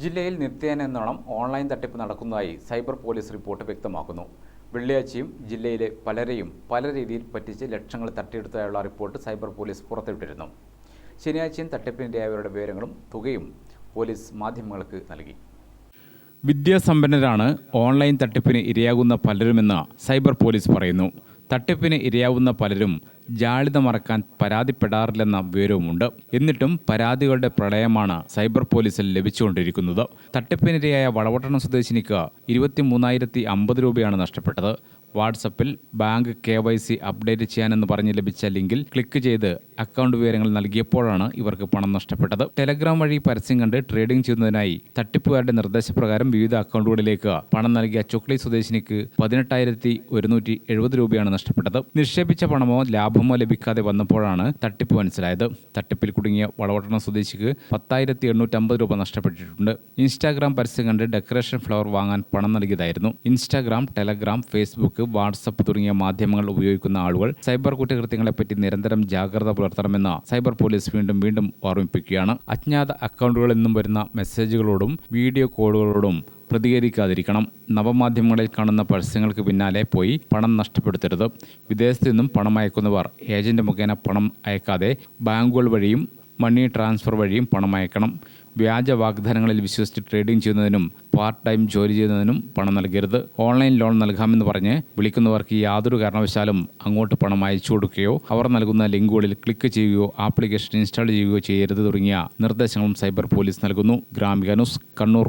ജില്ലയിൽ നിത്യേന എന്നോണം ഓൺലൈൻ തട്ടിപ്പ് നടക്കുന്നതായി സൈബർ പോലീസ് റിപ്പോർട്ട് വ്യക്തമാക്കുന്നു. വെള്ളിയാഴ്ചയും ജില്ലയിലെ പലരെയും പല രീതിയിൽ പറ്റിച്ച് ലക്ഷങ്ങൾ തട്ടിയെടുത്തതായുള്ള റിപ്പോർട്ട് സൈബർ പോലീസ് പുറത്തുവിട്ടിരുന്നു. ശനിയാഴ്ചയും തട്ടിപ്പിനിരയായവരുടെ വിവരങ്ങളും തുകയും പോലീസ് മാധ്യമങ്ങൾക്ക് നൽകി. വിദ്യാസമ്പന്നരാണ് ഓൺലൈൻ തട്ടിപ്പിന് ഇരയാകുന്ന പലരുമെന്ന് സൈബർ പോലീസ് പറയുന്നു. തട്ടിപ്പിന് ഇരയാവുന്ന പലരും ജാളിത മറക്കാൻ പരാതിപ്പെടാറില്ലെന്ന വിവരവുമുണ്ട്. എന്നിട്ടും പരാതികളുടെ പ്രളയമാണ് സൈബർ പോലീസിൽ ലഭിച്ചുകൊണ്ടിരിക്കുന്നത്. തട്ടിപ്പിനിരയായ വളവട്ടണം സ്വദേശിനിക്ക് ഇരുപത്തിമൂന്നായിരത്തി അമ്പത് രൂപയാണ് നഷ്ടപ്പെട്ടത്. വാട്സപ്പിൽ bank K Y C update ചെയ്യാനെന്ന് പറഞ്ഞ് ലഭിച്ച ലിങ്കിൽ ക്ലിക്ക് ചെയ്ത് അക്കൗണ്ട് വിവരങ്ങൾ നൽകിയപ്പോഴാണ് ഇവർക്ക് പണം നഷ്ടപ്പെട്ടത്. ടെലഗ്രാം വഴി പരസ്യം കണ്ട് ട്രേഡിംഗ് ചെയ്യുന്നതിനായി തട്ടിപ്പുകാരുടെ നിർദ്ദേശപ്രകാരം വിവിധ അക്കൗണ്ടുകളിലേക്ക് പണം നൽകിയ ചുക്ലി സ്വദേശിനിക്ക് പതിനെട്ടായിരത്തി ഒരുന്നൂറ്റി എഴുപത് രൂപയാണ് നഷ്ടപ്പെട്ടത്. നിക്ഷേപിച്ച പണമോ ലാഭമോ ലഭിക്കാതെ വന്നപ്പോഴാണ് തട്ടിപ്പ് മനസ്സിലായത്. തട്ടിപ്പിൽ കുടുങ്ങിയ വളവട്ടണം സ്വദേശിക്ക് പത്തായിരത്തി എണ്ണൂറ്റമ്പത് രൂപ നഷ്ടപ്പെട്ടിട്ടുണ്ട്. ഇൻസ്റ്റാഗ്രാം പരസ്യം കണ്ട് ഡെക്കറേഷൻ ഫ്ലവർ വാങ്ങാൻ പണം നൽകിയതായിരുന്നു. ഇൻസ്റ്റാഗ്രാം ടെലഗ്രാം ഫേസ്ബുക്ക് വാട്സപ്പ് തുടങ്ങിയ മാധ്യമങ്ങൾ ഉപയോഗിക്കുന്ന ആളുകൾ സൈബർ കുറ്റകൃത്യങ്ങളെപ്പറ്റി നിരന്തരം ജാഗ്രത പുലർത്തണമെന്ന് സൈബർ പോലീസ് വീണ്ടും വീണ്ടും ഓർമ്മിപ്പിക്കുകയാണ്. അജ്ഞാത അക്കൗണ്ടുകളിൽ നിന്നും വരുന്ന മെസ്സേജുകളോടും വീഡിയോ കോളുകളോടും പ്രതികരിക്കാതിരിക്കണം. നവമാധ്യമങ്ങളിൽ കാണുന്ന പരസ്യങ്ങൾക്ക് പിന്നാലെ പോയി പണം നഷ്ടപ്പെടുത്തരുത്. വിദേശത്തു നിന്നും പണം അയക്കുന്നവർ ഏജന്റ് മുഖേന പണം അയക്കാതെ ബാങ്കുകൾ വഴിയും മണി ട്രാൻസ്ഫർ വഴിയും പണം അയക്കണം. വ്യാജ വാഗ്ദാനങ്ങളിൽ വിശ്വസിച്ച് ട്രേഡിംഗ് ചെയ്യുന്നതിനും പാർട്ട് ടൈം ജോലി ചെയ്യുന്നതിനും പണം നൽകരുത്. ഓൺലൈൻ ലോൺ നൽകാമെന്ന് പറഞ്ഞ് വിളിക്കുന്നവർക്ക് യാതൊരു കാരണവശാലും അങ്ങോട്ട് പണം അയച്ചു കൊടുക്കുകയോ അവർ നൽകുന്ന ലിങ്കുകളിൽ ക്ലിക്ക് ചെയ്യുകയോ ആപ്ലിക്കേഷൻ ഇൻസ്റ്റാൾ ചെയ്യുകയോ ചെയ്യരുത് തുടങ്ങിയ നിർദ്ദേശങ്ങളും സൈബർ പോലീസ് നൽകുന്നു. Gramika news Kannur.